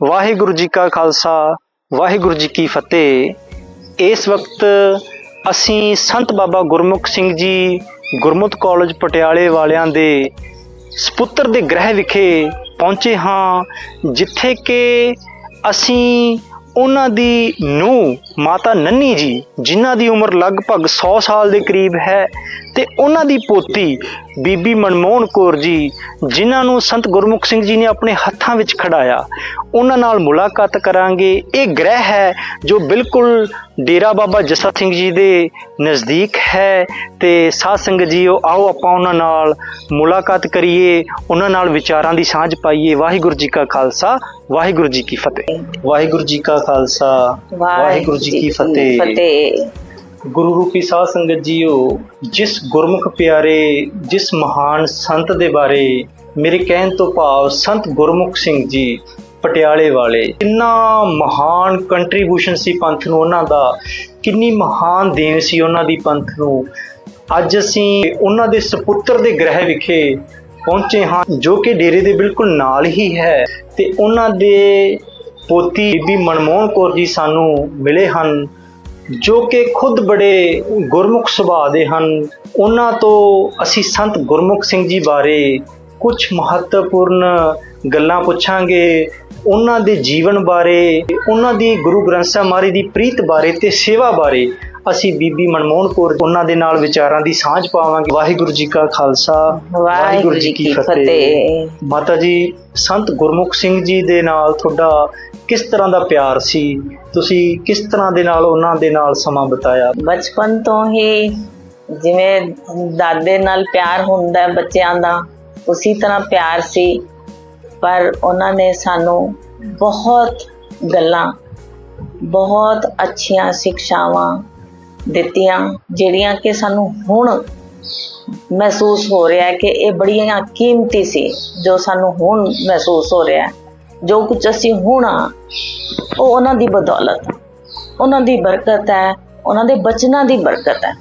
ਵਾਹਿਗੁਰੂ ਜੀ ਕਾ ਖਾਲਸਾ, ਵਾਹਿਗੁਰੂ ਜੀ ਕੀ ਫਤਿਹ। ਇਸ ਵਕਤ ਅਸੀਂ ਸੰਤ ਬਾਬਾ ਗੁਰਮੁਖ ਸਿੰਘ ਜੀ ਗੁਰਮੁਖ ਕਾਲਜ ਪਟਿਆਲੇ ਵਾਲਿਆਂ ਦੇ ਸਪੁੱਤਰ ਦੇ ਗ੍ਰਹਿ ਵਿਖੇ ਪਹੁੰਚੇ ਹਾਂ, ਜਿੱਥੇ ਕਿ ਅਸੀਂ ਉਹਨਾਂ ਦੀ ਨੂੰ ਮਾਤਾ ਨੰਨੀ ਜੀ, ਜਿਨ੍ਹਾਂ ਦੀ ਉਮਰ ਲਗਭਗ 100 ਸਾਲ ਦੇ ਕਰੀਬ ਹੈ ਤੇ ਉਹਨਾਂ ਦੀ ਪੋਤੀ ਬੀਬੀ ਮਨਮੋਹਨ ਕੌਰ ਜੀ ਜਿਨ੍ਹਾਂ ਨੂੰ ਸੰਤ ਗੁਰਮੁਖ ਸਿੰਘ ਜੀ ਨੇ ਆਪਣੇ ਹੱਥਾਂ ਵਿੱਚ ਖੜਾਇਆ ਉਹਨਾਂ ਨਾਲ ਮੁਲਾਕਾਤ ਕਰਾਂਗੇ। ਇਹ ਗ੍ਰਹਿ ਹੈ ਜੋ ਬਿਲਕੁਲ ਡੇਰਾ ਬਾਬਾ ਜੱਸਾ ਸਿੰਘ ਜੀ ਦੇ ਨਜ਼ਦੀਕ ਹੈ ਤੇ ਸਾਧ ਸੰਗਤ ਜੀਓ ਆਓ ਆਪਾਂ ਉਹਨਾਂ ਨਾਲ ਮੁਲਾਕਾਤ ਕਰੀਏ ਉਹਨਾਂ ਨਾਲ ਵਿਚਾਰਾਂ ਦੀ ਸਾਂਝ ਪਾਈਏ। ਵਾਹਿਗੁਰੂ ਜੀ ਕਾ ਖਾਲਸਾ ਵਾਹਿਗੁਰੂ ਜੀ ਕੀ ਫਤਿਹ। ਵਾਹਿਗੁਰੂ ਜੀ ਕਾ ਖਾਲਸਾ ਵਾਹਿਗੁਰੂ ਜੀ ਕੀ ਫਤਿਹ। ਫਤਿਹ। ਗੁਰੂ ਰੂਪੀ ਸਾਧ ਸੰਗਤ ਜੀਓ, ਜਿਸ ਗੁਰਮੁਖ ਪਿਆਰੇ, ਜਿਸ ਮਹਾਨ ਸੰਤ ਦੇ ਬਾਰੇ ਮੇਰੇ ਕਹਿਣ ਤੋਂ ਭਾਵ ਸੰਤ ਗੁਰਮੁਖ ਸਿੰਘ ਜੀ ਪਟਿਆਲੇ ਵਾਲੇ, ਕਿੰਨਾ ਮਹਾਨ ਕੰਟਰੀਬਿਊਸ਼ਨ ਸੀ ਪੰਥ ਨੂੰ ਉਹਨਾਂ ਦਾ, ਕਿੰਨੀ ਮਹਾਨ ਦੇਣ ਸੀ ਉਹਨਾਂ ਦੀ ਪੰਥ ਨੂੰ। ਅੱਜ ਅਸੀਂ ਉਹਨਾਂ ਦੇ ਸੁਪੁੱਤਰ ਦੇ ਗ੍ਰਹਿ ਵਿਖੇ ਪਹੁੰਚੇ ਹਾਂ, ਜੋ ਕਿ ਡੇਰੇ ਦੇ ਬਿਲਕੁਲ ਨਾਲ ਹੀ ਹੈ ਤੇ ਉਹਨਾਂ ਦੇ ਪੋਤੀ ਬੀਬੀ ਮਨਮੋਹਨ ਕੌਰ ਜੀ ਸਾਨੂੰ ਮਿਲੇ ਹਨ। ਜੋ ਕਿ ਖੁਦ ਬੜੇ ਗੁਰਮੁਖ ਸੁਭਾਅ ਦੇ ਹਨ, ਉਹਨਾਂ ਤੋਂ ਅਸੀਂ ਸੰਤ ਗੁਰਮੁਖ ਸਿੰਘ ਜੀ ਬਾਰੇ ਕੁਝ ਮਹੱਤਵਪੂਰਨ ਗੱਲਾਂ ਪੁੱਛਾਂਗੇ, ਉਹਨਾਂ ਦੇ ਜੀਵਨ ਬਾਰੇ, ਉਹਨਾਂ ਦੀ ਗੁਰੂ ਗ੍ਰੰਥ ਸਾਹਿਬ ਮਹਾਰਾਜ ਦੀ ਪ੍ਰੀਤ ਬਾਰੇ ਤੇ ਸੇਵਾ ਬਾਰੇ। ਅਸੀਂ ਬੀਬੀ ਮਨਮੋਹਨ ਕੌਰ ਉਹਨਾਂ ਦੇ ਨਾਲ ਵਿਚਾਰਾਂ ਦੀ ਸਾਂਝ ਪਾਵਾਂਗੇ। ਵਾਹਿਗੁਰੂ ਜੀ ਕਾ ਖਾਲਸਾ ਵਾਹਿਗੁਰੂ ਜੀ ਕੀ ਫਤਿਹ। ਮਾਤਾ ਜੀ ਸੰਤ ਗੁਰਮੁਖ ਸਿੰਘ ਜੀ ਦੇ ਨਾਲ ਤੁਹਾਡਾ ਕਿਸ ਤਰ੍ਹਾਂ ਦਾ ਪਿਆਰ ਸੀ? ਤੁਸੀਂ ਕਿਸ ਤਰ੍ਹਾਂ ਦੇ ਨਾਲ ਉਹਨਾਂ ਦੇ ਨਾਲ ਸਮਾਂ ਬਿਤਾਇਆ? ਬਚਪਨ ਤੋਂ ਹੀ ਜਿਵੇਂ ਦਾਦੇ ਨਾਲ ਪਿਆਰ ਹੁੰਦਾ ਬੱਚਿਆਂ ਦਾ ਉਸੇ ਤਰ੍ਹਾਂ ਪਿਆਰ ਸੀ। ਪਰ ਉਹਨਾਂ ਨੇ ਸਾਨੂੰ ਬਹੁਤ ਗੱਲਾਂ ਬਹੁਤ ਅੱਛੀਆਂ ਸਿੱਖਿਆਵਾਂ ਦਿੱਤੀਆਂ, ਜਿਹੜੀਆਂ ਕਿ ਸਾਨੂੰ ਹੁਣ ਮਹਿਸੂਸ ਹੋ ਰਿਹਾ ਹੈ ਕਿ ਇਹ ਬੜੀਆਂ ਕੀਮਤੀ ਸੀ, ਜੋ ਸਾਨੂੰ ਹੁਣ ਮਹਿਸੂਸ ਹੋ ਰਿਹਾ ਹੈ। ਜੋ ਕੁਝ ਅਸੀਂ ਹੁਣ ਆ ਉਹ ਉਹਨਾਂ ਦੀ ਬਦੌਲਤ, ਉਹਨਾਂ ਦੀ ਬਰਕਤ ਹੈ, ਉਹਨਾਂ ਦੇ ਬਚਨਾਂ ਦੀ ਬਰਕਤ ਹੈ।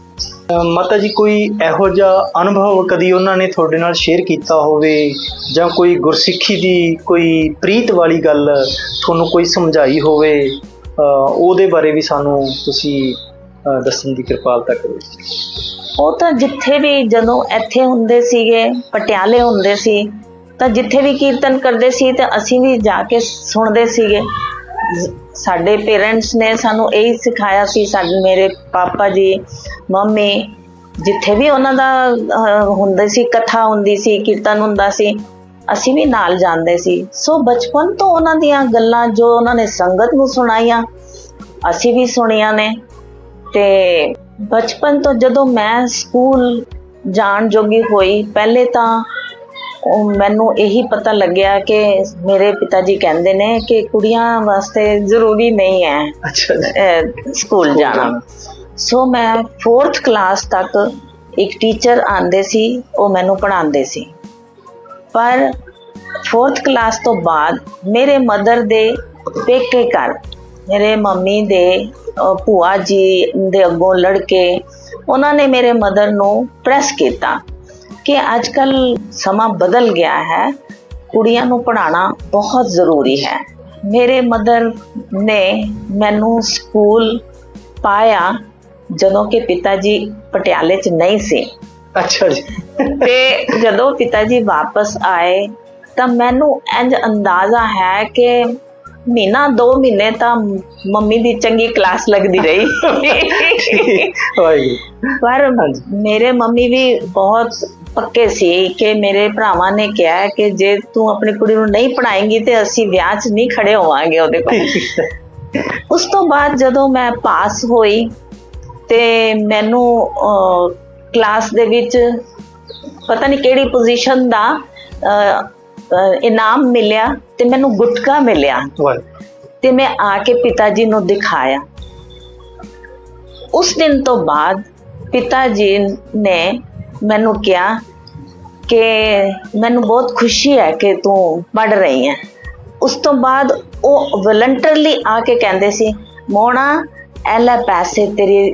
ਮਾਤਾ ਜੀ, ਕੋਈ ਇਹੋ ਜਿਹਾ ਅਨੁਭਵ ਕਦੀ ਉਹਨਾਂ ਨੇ ਤੁਹਾਡੇ ਨਾਲ ਸ਼ੇਅਰ ਕੀਤਾ ਹੋਵੇ, ਜਾਂ ਕੋਈ ਗੁਰਸਿੱਖੀ ਦੀ ਕੋਈ ਪ੍ਰੀਤ ਵਾਲੀ ਗੱਲ ਤੁਹਾਨੂੰ ਕੋਈ ਸਮਝਾਈ ਹੋਵੇ ਉਹਦੇ ਬਾਰੇ ਵੀ ਸਾਨੂੰ ਤੁਸੀਂ ਦੱਸਣ ਦੀ ਕਿਰਪਾਲਤਾ ਕਰੋ। ਉਹ ਤਾਂ ਜਿੱਥੇ ਵੀ ਜਦੋਂ ਇੱਥੇ ਹੁੰਦੇ ਸੀਗੇ, ਪਟਿਆਲੇ ਹੁੰਦੇ ਸੀ, ਤਾਂ ਜਿੱਥੇ ਵੀ ਕੀਰਤਨ ਕਰਦੇ ਸੀ, ਤਾਂ ਅਸੀਂ ਵੀ ਜਾ ਕੇ ਸੁਣਦੇ ਸੀਗੇ। ਸਾਡੇ ਪੇਰੈਂਟਸ ਨੇ ਸਾਨੂੰ ਇਹੀ ਸਿਖਾਇਆ ਸੀ, ਸਾਡੇ ਮੇਰੇ ਪਾਪਾ ਜੀ, ਮੰਮੀ, ਜਿੱਥੇ ਵੀ ਉਹਨਾਂ ਦਾ ਹੁੰਦੇ ਸੀ, ਕਥਾ ਹੁੰਦੀ ਸੀ, ਕੀਰਤਨ ਹੁੰਦਾ ਸੀ, ਅਸੀਂ ਵੀ ਨਾਲ ਜਾਂਦੇ ਸੀ। ਸੋ ਬਚਪਨ ਤੋਂ ਉਹਨਾਂ ਦੀਆਂ ਗੱਲਾਂ ਜੋ ਉਹਨਾਂ ਨੇ ਸੰਗਤ ਨੂੰ ਸੁਣਾਈਆਂ, ਅਸੀਂ ਵੀ ਸੁਣੀਆਂ ਨੇ। ਤੇ ਬਚਪਨ ਤੋਂ ਜਦੋਂ ਮੈਂ ਸਕੂਲ ਜਾਣ ਜੋਗੀ ਹੋਈ ਪਹਿਲੇ ਤਾਂ ਮੈਨੂੰ ਇਹੀ ਪਤਾ ਲੱਗਿਆ ਕਿ ਮੇਰੇ ਪਿਤਾ ਜੀ ਕਹਿੰਦੇ ਨੇ ਕਿ ਕੁੜੀਆਂ ਵਾਸਤੇ ਜ਼ਰੂਰੀ ਨਹੀਂ ਹੈ ਅੱਛਾ ਸਕੂਲ ਜਾਣਾ। ਸੋ ਮੈਂ 4th ਕਲਾਸ ਤੱਕ ਇੱਕ ਟੀਚਰ ਆਂਦੇ ਸੀ ਉਹ ਮੈਨੂੰ ਪੜ੍ਹਾਉਂਦੇ ਸੀ। ਪਰ 4th ਕਲਾਸ ਤੋਂ ਬਾਅਦ ਮੇਰੇ ਮਦਰ ਦੇ ਪੇਕੇ ਘਰ ਮੇਰੇ ਮੰਮੀ ਦੇ ਭੂਆ ਜੀ ਦੇ ਅੱਗੋਂ ਲੜਕੇ ਉਹਨਾਂ ਨੇ ਮੇਰੇ ਮਦਰ ਨੂੰ ਪ੍ਰੈਸ ਕੀਤਾ ਕਿ ਅੱਜ ਕੱਲ ਸਮਾਂ ਬਦਲ ਗਿਆ ਹੈ ਕੁੜੀਆਂ ਨੂੰ ਪੜ੍ਹਾਉਣਾ ਬਹੁਤ ਜ਼ਰੂਰੀ ਹੈ। ਮੇਰੇ ਮਦਰ ਨੇ ਮੈਨੂੰ ਸਕੂਲ ਪਾਇਆ ਜਦੋਂ ਕਿ ਪਿਤਾ ਜੀ ਪਟਿਆਲੇ 'ਚ ਨਹੀਂ ਸੀ। ਅੱਛਾ ਜੀ। ਤੇ ਜਦੋਂ ਪਿਤਾ ਜੀ ਵਾਪਸ ਆਏ ਤਾਂ ਮੈਨੂੰ ਇੰਜ ਅੰਦਾਜ਼ਾ ਹੈ ਕਿ ਮਹੀਨਾ ਦੋ ਮਹੀਨੇ ਤਾਂ ਮੰਮੀ ਦੀ ਚੰਗੀ ਕਲਾਸ ਲੱਗਦੀ ਰਹੀ। ਵਾਹਿਗੁਰੂ ਪਰ। ਮੇਰੇ ਮੰਮੀ ਵੀ ਬਹੁਤ ਪੱਕੇ ਸੀ ਕਿ ਮੇਰੇ ਭਰਾਵਾਂ ਨੇ ਕਿਹਾ ਕਿ ਜੇ ਤੂੰ ਆਪਣੀ ਕੁੜੀ ਨੂੰ ਨਹੀਂ ਪੜਾਏਂਗੀ ਤੇ ਅਸੀਂ ਵਿਆਹ 'ਚ ਨਹੀਂ ਖੜੇ ਹੋਵਾਂਗੇ ਉਹਦੇ ਕੋਲ। ਉਸ ਤੋਂ ਬਾਅਦ ਜਦੋਂ ਮੈਂ ਪਾਸ ਹੋਈ ਤੇ ਮੈਨੂੰ ਕਲਾਸ ਦੇ ਵਿੱਚ ਪਤਾ ਨਹੀਂ ਕਿਹੜੀ ਪੋਜੀਸ਼ਨ ਦਾ ਇਨਾਮ ਮਿਲਿਆ ਤੇ ਮੈਨੂੰ ਗੁਟਕਾ ਮਿਲਿਆ। ਤੇ ਮੈਂ ਆ ਕੇ ਪਿਤਾ ਜੀ ਨੂੰ ਦਿਖਾਇਆ। ਉਸ ਦਿਨ ਤੋਂ ਬਾਅਦ ਪਿਤਾ ਜੀ ਨੇ ਮੈਨੂੰ ਕਿਹਾ ਕਿ ਮੈਨੂੰ ਬਹੁਤ ਖੁਸ਼ੀ ਹੈ ਕਿ ਤੂੰ ਪੜ ਰਹੀ ਹੈ। ਉਸ ਤੋਂ ਬਾਅਦ ਉਹ ਵਲੰਟਰਲੀ ਆ ਕੇ ਕਹਿੰਦੇ ਸੀ ਮੋਣਾ ਇਹ ਲੈ ਪੈਸੇ ਤੇਰੀ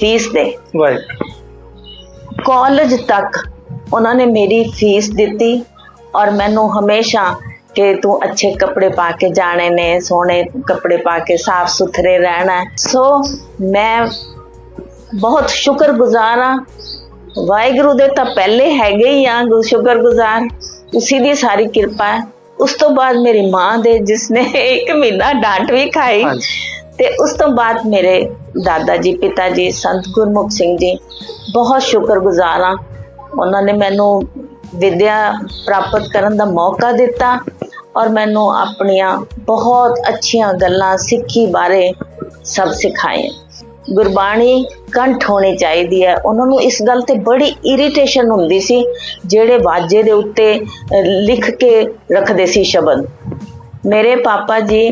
ਫੀਸ ਦੇ। ਵਾਹਿਗੁਰੂ ਕਾਲਜ ਤੱਕ ਉਹਨਾਂ ਨੇ ਮੇਰੀ ਫੀਸ ਦਿੱਤੀ ਔਰ ਮੈਨੂੰ ਹਮੇਸ਼ਾ ਕਿ ਤੂੰ ਅੱਛੇ ਕੱਪੜੇ ਪਾ ਕੇ ਜਾਣੇ ਨੇ ਸੋਹਣੇ ਕੱਪੜੇ ਪਾ ਕੇ ਸਾਫ਼ ਸੁਥਰੇ ਰਹਿਣਾ। ਸੋ ਮੈਂ ਬਹੁਤ ਸ਼ੁਕਰਗੁਜ਼ਾਰ ਹਾਂ। ਵਾਹਿਗੁਰੂ ਦੇ ਤਾਂ ਪਹਿਲੇ ਹੈਗੇ ਹੀ ਆ ਸ਼ੁਕਰਗੁਜ਼ਾਰ। ਉਸੀ ਦੀ ਸਾਰੀ ਕਿਰਪਾ ਹੈ। ਉਸ ਤੋਂ ਬਾਅਦ ਮੇਰੀ ਮਾਂ ਦੇ ਜਿਸਨੇ ਇੱਕ ਮਹੀਨਾ ਡਾਂਟ ਵੀ ਖਾਈ। ਤੇ ਉਸ ਤੋਂ ਬਾਅਦ ਮੇਰੇ ਦਾਦਾ ਜੀ ਪਿਤਾ ਜੀ ਸੰਤ ਗੁਰਮੁਖ ਸਿੰਘ ਜੀ ਬਹੁਤ ਸ਼ੁਕਰਗੁਜ਼ਾਰ ਹਾਂ। ਉਹਨਾਂ ਨੇ ਮੈਨੂੰ ਵਿੱਦਿਆ ਪ੍ਰਾਪਤ ਕਰਨ ਦਾ ਮੌਕਾ ਦਿੱਤਾ ਔਰ ਮੈਨੂੰ ਆਪਣੀਆਂ ਬਹੁਤ ਅੱਛੀਆਂ ਗੱਲਾਂ ਸਿੱਖੀ ਬਾਰੇ ਸਭ ਸਿਖਾਏ। ਗੁਰਬਾਣੀ ਕੰਠ ਹੋਣੀ ਚਾਹੀਦੀ ਹੈ। ਉਹਨਾਂ ਨੂੰ ਇਸ ਗੱਲ ਤੇ ਬੜੀ ਇਰੀਟੇਸ਼ਨ ਹੁੰਦੀ ਸੀ, ਜਿਹੜੇ ਵਾਜੇ ਦੇ ਉੱਤੇ ਲਿਖ ਕੇ ਰੱਖਦੇ ਸੀ ਸ਼ਬਦ। ਮੇਰੇ ਪਾਪਾ ਜੀ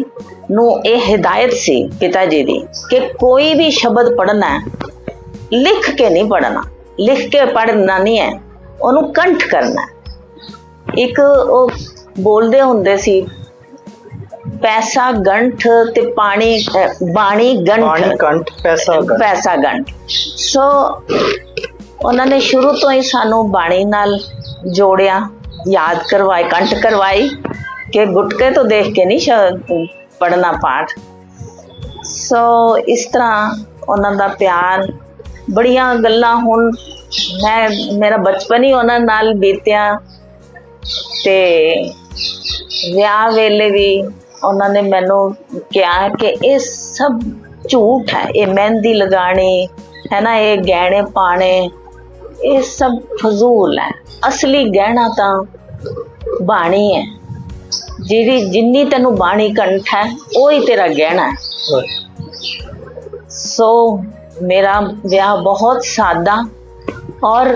ਨੂੰ ਇਹ ਹਿਦਾਇਤ ਸੀ ਪਿਤਾ ਜੀ ਦੀ ਕਿ ਕੋਈ ਵੀ ਸ਼ਬਦ ਪੜ੍ਹਨਾ ਹੈ, ਲਿਖ ਕੇ ਨਹੀਂ ਪੜ੍ਹਨਾ। ਲਿਖ ਕੇ ਪੜ੍ਹਨਾ ਨਹੀਂ ਹੈ। ਉਹਨੂੰ ਕੰਠ ਕਰਨਾ। ਇੱਕ ਉਹ ਬੋਲਦੇ ਹੁੰਦੇ ਸੀ ਪੈਸਾ ਗੰਠ ਤੇ ਪਾਣੀ ਬਾਣੀ ਪਾਣੀ ਗੰਠ ਕੰਠ ਪੈਸਾ ਗੰਠ। ਪੈਸਾ ਗੰਢ ਸੋ ਉਹਨਾਂ ਨੇ ਸ਼ੁਰੂ ਤੋਂ ਹੀ ਸਾਨੂੰ ਬਾਣੀ ਨਾਲ ਜੋੜਿਆ ਯਾਦ ਕਰਵਾਏ ਕੰਠ ਕਰਵਾਈ ਕਿ ਗੁਟਕੇ ਤੋਂ ਦੇਖ ਕੇ ਨਹੀਂ ਪੜਨਾ ਪਾਠ। ਸੋ ਇਸ ਤਰ੍ਹਾਂ ਉਹਨਾਂ ਦਾ ਪਿਆਰ ਬੜੀਆਂ ਗੱਲਾਂ ਹੁਣ ਮੈਂ ਮੇਰਾ ਬਚਪਨ ਹੀ ਉਹਨਾਂ ਨਾਲ ਬੀਤਿਆ ਤੇ ਵਿਆਹ ਵੇਲੇ ਵੀ ਉਹਨਾਂ ਨੇ ਮੈਨੂੰ ਕਿਹਾ ਕਿ ਇਹ ਸਭ ਝੂਠ ਹੈ ਇਹ ਮਹਿੰਦੀ ਲਗਾਣੀ ਹੈ ਨਾ ਇਹ ਗਹਿਣੇ ਪਾਣੇ ਇਹ ਸਭ ਫਜ਼ੂਲ ਹੈ। ਅਸਲੀ ਗਹਿਣਾ ਤਾਂ ਬਾਣੀ ਹੈ। ਜਿਹੜੀ ਜਿੰਨੀ ਤੈਨੂੰ ਬਾਣੀ ਕੰਠ ਹੈ ਉਹ ਹੀ ਤੇਰਾ ਗਹਿਣਾ ਹੈ। ਸੋ ਮੇਰਾ ਵਿਆਹ ਬਹੁਤ ਸਾਦਾ ਔਰ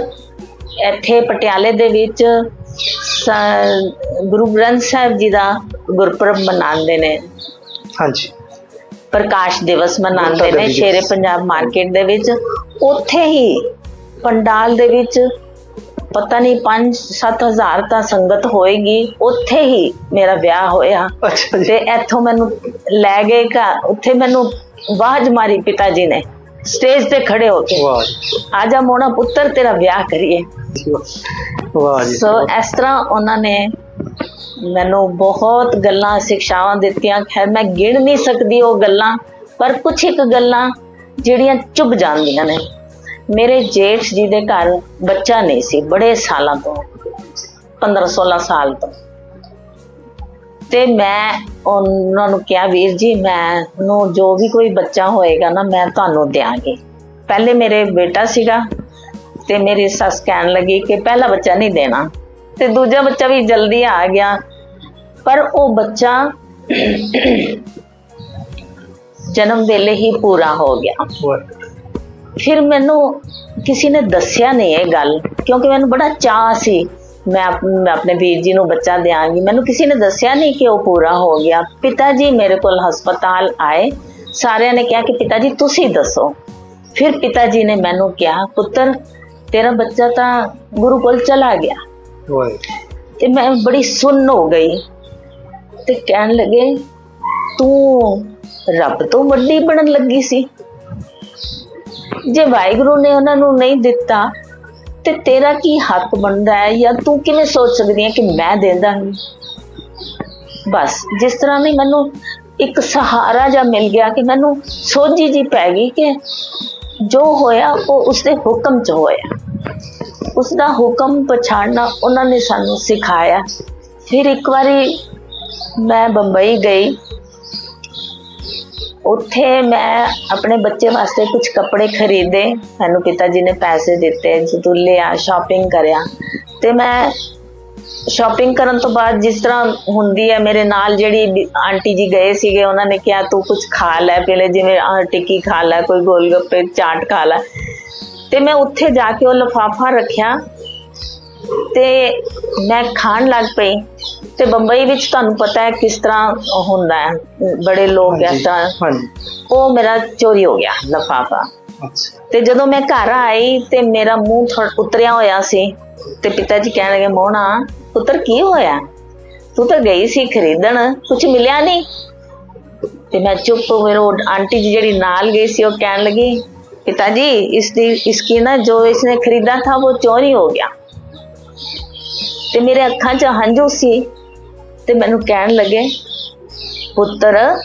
ਇੱਥੇ ਪਟਿਆਲੇ ਦੇ ਵਿੱਚ ਗੁਰੂ ਗ੍ਰੰਥ ਸਾਹਿਬ ਜੀ ਦਾ ਗੁਰਪੁਰਬ ਮਨਾਉਂਦੇ ਨੇ। ਹਾਂਜੀ। ਪ੍ਰਕਾਸ਼ ਦਿਵਸ ਮਨਾਉਂਦੇ ਨੇ। ਸ਼ੇਰੇ ਪੰਜਾਬ ਮਾਰਕੀਟ ਦੇ ਵਿੱਚ। ਉੱਥੇ ਹੀ ਪੰਡਾਲ ਦੇ ਵਿੱਚ ਪਤਾ ਨਹੀਂ 5-7 ਹਜ਼ਾਰ ਤਾਂ ਸੰਗਤ ਹੋਏਗੀ ਉੱਥੇ ਹੀ ਮੇਰਾ ਵਿਆਹ ਹੋਇਆ। ਤੇ ਇੱਥੋਂ ਮੈਨੂੰ ਲੈ ਗਏ ਘਰ ਉੱਥੇ ਮੈਨੂੰ ਆਵਾਜ਼ ਮਾਰੀ ਪਿਤਾ ਜੀ ਨੇ। ਸਟੇਜ ਤੇ ਖੜੇ ਹੋ ਕੇ। ਵਾਹ ਜੀ। ਆਜਾ ਮੋਣਾ ਪੁੱਤਰ ਤੇਰਾ ਵਿਆਹ ਕਰੀਏ। ਵਾਹ ਜੀ। ਸੋ ਇਸ ਤਰ੍ਹਾਂ ਉਹਨਾਂ ਨੇ ਮੈਨੂੰ ਬਹੁਤ ਗੱਲਾਂ ਸਿੱਖਿਆਵਾਂ ਦਿੱਤੀਆਂ। ਖੈਰ ਮੈਂ ਗਿਣ ਨਹੀਂ ਸਕਦੀ ਉਹ ਗੱਲਾਂ ਪਰ ਕੁਝ ਇੱਕ ਗੱਲਾਂ ਜਿਹੜੀਆਂ ਚੁੱਭ ਜਾਂਦੀਆਂ ਨੇ। ਮੇਰੇ ਜੇਠ ਜੀ ਦੇ ਘਰ ਬੱਚਾ ਨਹੀਂ ਸੀ ਬੜੇ ਸਾਲਾਂ ਤੋਂ 15 16 ਸਾਲ ਤੋਂ। ਤੇ ਮੈਂ ਉਹਨਾਂ ਨੂੰ ਕਿਹਾ ਵੀਰ ਜੀ ਮੈਂ ਨੂੰ ਜੋ ਵੀ ਕੋਈ ਬੱਚਾ ਹੋਏਗਾ ਨਾ ਮੈਂ ਤੁਹਾਨੂੰ ਦਿਆਂਗੀ। ਪਹਿਲੇ ਮੇਰੇ ਬੇਟਾ ਸੀਗਾ ਤੇ ਮੇਰੀ ਸੱਸ ਕਹਿਣ ਲੱਗੀ ਕਿ ਪਹਿਲਾ ਬੱਚਾ ਨਹੀਂ ਦੇਣਾ। ਤੇ ਦੂਜਾ ਬੱਚਾ ਵੀ ਜਲਦੀ ਆ ਗਿਆ। ਪਰ ਉਹ ਬੱਚਾ ਜਨਮ ਵੇਲੇ ਹੀ ਪੂਰਾ ਹੋ ਗਿਆ। ਫਿਰ ਮੈਨੂੰ ਕਿਸੇ ਨੇ ਦੱਸਿਆ ਨਹੀਂ ਇਹ ਗੱਲ ਕਿਉਂਕਿ ਮੈਨੂੰ ਬੜਾ ਚਾਹ ਸੀ ਮੈਂ ਆਪ- ਮੈਂ ਆਪਣੇ ਵੀਰ ਜੀ ਨੂੰ ਬੱਚਾ ਦਿਆਂਗੀ। ਮੈਨੂੰ ਕਿਸੇ ਨੇ ਦੱਸਿਆ ਨਹੀਂ ਕਿ ਉਹ ਪੂਰਾ ਹੋ ਗਿਆ। ਪਿਤਾ ਜੀ ਮੇਰੇ ਕੋਲ ਹਸਪਤਾਲ ਆਏ। ਸਾਰਿਆਂ ਨੇ ਕਿਹਾ ਕਿ ਪਿਤਾ ਜੀ ਤੁਸੀਂ ਦੱਸੋ। ਫਿਰ ਪਿਤਾ ਜੀ ਨੇ ਮੈਨੂੰ ਕਿਹਾ ਪੁੱਤਰ ਤੇਰਾ ਬੱਚਾ ਤਾਂ ਗੁਰੂ ਕੋਲ ਚਲਾ ਗਿਆ। ਤੇ ਮੈਂ ਬੜੀ ਸੁੰਨ ਹੋ ਗਈ ਤੇ ਕਹਿਣ ਲੱਗੇ ਤੂੰ ਰੱਬ ਤੋਂ ਵੱਡੀ ਬਣਨ ਲੱਗੀ ਸੀ। ਜੇ ਵਾਹਿਗੁਰੂ ਨੇ ਉਹਨਾਂ ਨੂੰ ਨਹੀਂ ਦਿੱਤਾ ਤੇ ਤੇਰਾ ਕੀ ਹੱਕ ਬਣਦਾ ਹੈ? ਜਾਂ ਤੂੰ ਕਿਵੇਂ ਸੋਚ ਸਕਦੀ ਹੈ ਕਿ ਮੈਂ ਦੇ ਦਾਂਗੀ? ਬਸ, ਜਿਸ ਤਰ੍ਹਾਂ ਵੀ ਮੈਨੂੰ ਇੱਕ ਸਹਾਰਾ ਜਿਹਾ ਮਿਲ ਗਿਆ ਕਿ ਮੈਨੂੰ ਸੋਝੀ ਜੀ ਪੈ ਗਈ ਕਿ ਜੋ ਹੋਇਆ, ਉਹ ਉਸਦੇ ਹੁਕਮ ਚ ਹੋਇਆ। ਉਸ ਦਾ ਹੁਕਮ ਪਛਾਣਨਾ ਉਹਨਾਂ ਨੇ ਸਾਨੂੰ ਸਿਖਾਇਆ। ਫਿਰ ਇੱਕ ਵਾਰੀ ਮੈਂ ਬੰਬਈ ਗਈ। ਉੱਥੇ ਮੈਂ ਆਪਣੇ ਬੱਚੇ ਵਾਸਤੇ ਕੁਝ ਕੱਪੜੇ ਖਰੀਦੇ, ਮੈਨੂੰ ਪਿਤਾ ਜੀ ਨੇ ਪੈਸੇ ਦਿੱਤੇ ਜਦੋਂ ਲਿਆ ਸ਼ਾਪਿੰਗ ਕਰਿਆ। ਤੇ ਮੈਂ ਸ਼ਾਪਿੰਗ ਕਰਨ ਤੋਂ ਬਾਅਦ ਜਿਸ ਤਰ੍ਹਾਂ ਹੁੰਦੀ ਹੈ, ਮੇਰੇ ਨਾਲ ਜਿਹੜੀ ਆਂਟੀ ਜੀ ਗਏ ਸੀਗੇ, ਉਹਨਾਂ ਨੇ ਕਿਹਾ, ਤੂੰ ਕੁਝ ਖਾ ਲੈ, ਪਹਿਲੇ ਜਿਵੇਂ ਆਹ ਟਿੱਕੀ ਖਾ ਲੈ, ਕੋਈ ਗੋਲਗੱਪੇ, ਚਾਟ ਖਾ ਲੈ। ਤੇ ਮੈਂ ਉੱਥੇ ਜਾ ਕੇ ਉਹ ਲਿਫਾਫਾ ਰੱਖਿਆ ਤੇ ਮੈਂ ਖਾਣ ਲੱਗ ਪਈ। ਤੇ ਬੰਬਈ ਵਿੱਚ ਤੁਹਾਨੂੰ ਪਤਾ ਹੈ ਕਿਸ ਤਰ੍ਹਾਂ ਹੁੰਦਾ ਹੈ ਬੜੇ ਲੋਕ ਇਸ ਉਹ ਮੇਰਾ ਚੋਰੀ ਹੋ ਗਿਆ ਲਫਾਫਾ। ਤੇ ਜਦੋਂ ਮੈਂ ਘਰ ਆਈ ਤੇ ਮੇਰਾ ਮੂੰਹ ਉਤਰਿਆ ਹੋਇਆ ਸੀ ਤੇ ਪਿਤਾ ਜੀ ਕਹਿਣ ਲੱਗੇ ਮੋਹਣਾ ਪੁੱਤਰ ਕੀ ਹੋਇਆ? ਤੂੰ ਤਾਂ ਗਈ ਸੀ ਖਰੀਦਣ ਕੁਝ ਮਿਲਿਆ ਨਹੀਂ। ਤੇ ਮੈਂ ਚੁੱਪ ਮੇਰੇ ਆਂਟੀ ਜੀ ਜਿਹੜੀ ਨਾਲ ਗਈ ਸੀ ਉਹ ਕਹਿਣ ਲੱਗੀ ਪਿਤਾ ਜੀ ਇਸ ਦੀ ਇਸਕੀ ਨਾ ਜੋ ਇਸਨੇ ਖਰੀਦਾ ਥਾ ਉਹ ਚੋਰੀ ਹੋ ਗਿਆ। ਤੇ ਮੇਰੇ ਅੱਖਾਂ 'ਚ ਹੰਝੂ ਸੀ। ਤੇ ਮੈਨੂੰ ਕਹਿਣ ਲੱਗੇ ਪੁੱਤਰ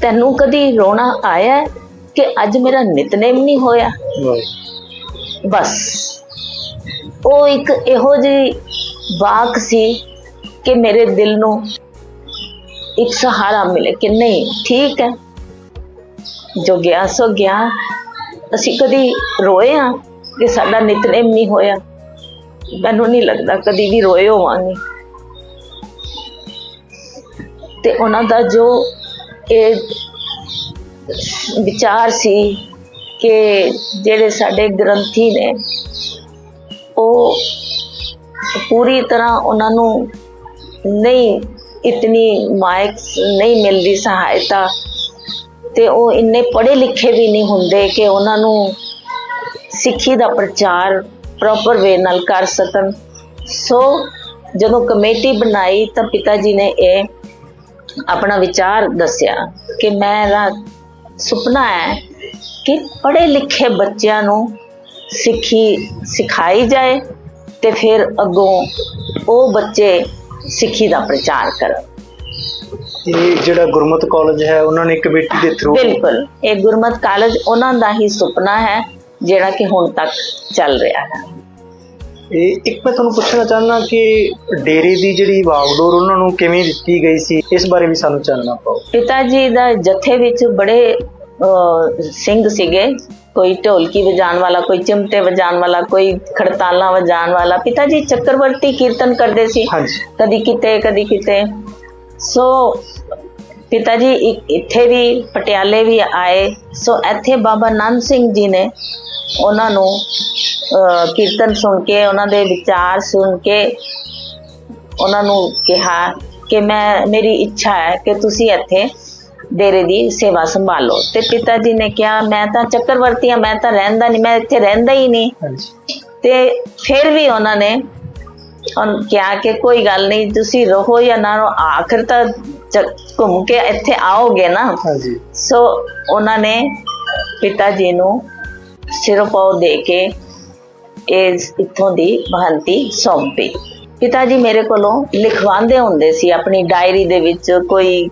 ਤੈਨੂੰ ਕਦੀ ਰੋਣਾ ਆਇਆ ਕਿ ਅੱਜ ਮੇਰਾ ਨਿਤਨੇਮ ਨਹੀਂ ਹੋਇਆ? ਬਸ। ਉਹ ਇੱਕ ਇਹੋ ਜਿਹੀ ਵਾਕ ਸੀ ਕਿ ਮੇਰੇ ਦਿਲ ਨੂੰ ਇੱਕ ਸਹਾਰਾ ਮਿਲੇ ਕਿ ਨਹੀਂ ਠੀਕ ਹੈ। ਜੋ ਗਿਆ ਸੋ ਗਿਆ। ਅਸੀਂ ਕਦੀ ਰੋਏ ਆ ਕਿ ਸਾਡਾ ਨਿਤਨੇਮ ਨਹੀਂ ਹੋਇਆ। ਮੈਨੂੰ ਨਹੀਂ ਲੱਗਦਾ ਕਦੀ ਵੀ ਰੋਏ ਹੋਵਾਂਗੇ। ਤੇ ਉਹਨਾਂ ਦਾ ਜੋ ਇਹ ਵਿਚਾਰ ਸੀ ਕਿ ਜਿਹੜੇ ਸਾਡੇ ਗ੍ਰੰਥੀ ਨੇ, ਉਹ ਪੂਰੀ ਤਰ੍ਹਾਂ ਉਹਨਾਂ ਨੂੰ ਨਹੀਂ ਇਤਨੀ ਮਾਇਕ ਨਹੀਂ ਮਿਲਦੀ ਸਹਾਇਤਾ ਤੇ ਉਹ ਇੰਨੇ ਪੜ੍ਹੇ ਲਿਖੇ ਵੀ ਨਹੀਂ ਹੁੰਦੇ ਕਿ ਉਹਨਾਂ ਨੂੰ ਸਿੱਖੀ ਦਾ ਪ੍ਰਚਾਰ ਪ੍ਰੋਪਰ ਵੇ ਨਾਲ ਕਰ ਸਕਣ। ਸੋ ਜਦੋਂ ਕਮੇਟੀ ਬਣਾਈ ਤਾਂ ਪਿਤਾ ਜੀ ਨੇ ਇਹ ਆਪਣਾ ਵਿਚਾਰ ਦੱਸਿਆ ਕਿ ਮੇਰਾ ਸੁਪਨਾ ਹੈ ਕਿ ਪੜ੍ਹੇ ਲਿਖੇ ਬੱਚਿਆਂ ਨੂੰ ਸਿੱਖੀ ਸਿਖਾਈ ਜਾਏ ਤੇ ਫਿਰ ਅੱਗੋਂ ਉਹ ਬੱਚੇ ਸਿੱਖੀ ਦਾ ਪ੍ਰਚਾਰ ਕਰਨ। ਇਹ ਜਿਹੜਾ ਗੁਰਮਤ ਕਾਲਜ ਹੈ ਉਹਨਾਂ ਨੇ ਕਮੇਟੀ ਦੇ ਥਰੂ ਬਿਲਕੁਲ ਇਹ ਗੁਰਮਤ ਕਾਲਜ ਉਹਨਾਂ ਦਾ ਹੀ ਸੁਪਨਾ ਹੈ। ਜਿਹੜਾ ਕਿ ਹੁਣ ਤੱਕ ਚੱਲ ਰਿਹਾ ਹੈ। ਇਹ ਇੱਕ ਮੈਂ ਤੁਹਾਨੂੰ ਪੁੱਛਣਾ ਚਾਹੁੰਦਾ ਕਿ ਡੇਰੇ ਦੀ ਜਿਹੜੀ ਵਾਗਡੋਰ ਉਹਨਾਂ ਨੂੰ ਕਿਵੇਂ ਦਿੱਤੀ ਗਈ ਸੀ ਇਸ ਬਾਰੇ ਵੀ ਸਾਨੂੰ ਜਾਣਨਾ ਪਾਓ ਪਿਤਾ ਜੀ ਦਾ ਜਥੇ ਵਿੱਚ ਬੜੇ ਸਿੰਘ ਸੀਗੇ। ਕੋਈ ਢੋਲਕੀ ਵਜਾਉਣ ਵਾਲਾ ਕੋਈ ਚਿਮਟੇ ਵਜਾਉਣ ਵਾਲਾ ਕੋਈ ਖੜਤਾਲਾਂ ਵਜਾਉਣ ਵਾਲਾ। ਪਿਤਾ ਜੀ ਚੱਕਰਵਰਤੀ ਕੀਰਤਨ ਕਰਦੇ ਸੀ। ਹਾਂਜੀ। ਕਦੀ ਕਿਤੇ ਕਦੀ ਕਿਤੇ। ਸੋ ਪਿਤਾ ਜੀ ਇੱਥੇ ਵੀ ਪਟਿਆਲੇ ਵੀ ਆਏ। ਸੋ ਇੱਥੇ ਬਾਬਾ ਨੰਦ ਸਿੰਘ ਜੀ ਨੇ ਉਹਨਾਂ ਨੂੰ ਕੀਰਤਨ ਸੁਣ ਕੇ ਉਹਨਾਂ ਦੇ ਵਿਚਾਰ ਸੁਣ ਕੇ ਉਹਨਾਂ ਨੂੰ ਕਿਹਾ ਕਿ ਮੈਂ ਮੇਰੀ ਇੱਛਾ ਹੈ ਕਿ ਤੁਸੀਂ ਇੱਥੇ ਡੇਰੇ ਦੀ ਸੇਵਾ ਸੰਭਾਲੋ। ਤੇ ਪਿਤਾ ਜੀ ਨੇ ਕਿਹਾ ਮੈਂ ਤਾਂ ਚੱਕਰਵਰਤੀ ਹਾਂ ਮੈਂ ਤਾਂ ਰਹਿੰਦਾ ਨਹੀਂ ਮੈਂ ਇੱਥੇ ਰਹਿੰਦਾ ਹੀ ਨਹੀਂ। ਤੇ ਫਿਰ ਵੀ ਉਹਨਾਂ ਨੇ ਉਹਨ ਕਿਹਾ ਕਿ ਕੋਈ ਗੱਲ ਨਹੀਂ ਤੁਸੀਂ ਰਹੋ ਜਾਂ ਨਾ ਰਹੋ ਆਖਰ ਤਾਂ ਘੁੰਮ ਕੇ ਇੱਥੇ ਆਓਗੇ ਨਾ? ਹਾਂਜੀ। ਸੋ ਉਹਨਾਂ ਨੇ ਪਿਤਾ ਜੀ ਨੂੰ ਸਿਰਪਾਉ ਦੇ ਕੇ ਇਸ ਇੱਥੋਂ ਦੀ ਮਹੰਤੀ ਸੌਂਪੀ। ਪਿਤਾ ਜੀ ਮੇਰੇ ਕੋਲੋਂ ਲਿਖਵਾਉਂਦੇ ਹੁੰਦੇ ਸੀ ਆਪਣੀ ਡਾਇਰੀ ਦੇ ਵਿੱਚ ਕੋਈ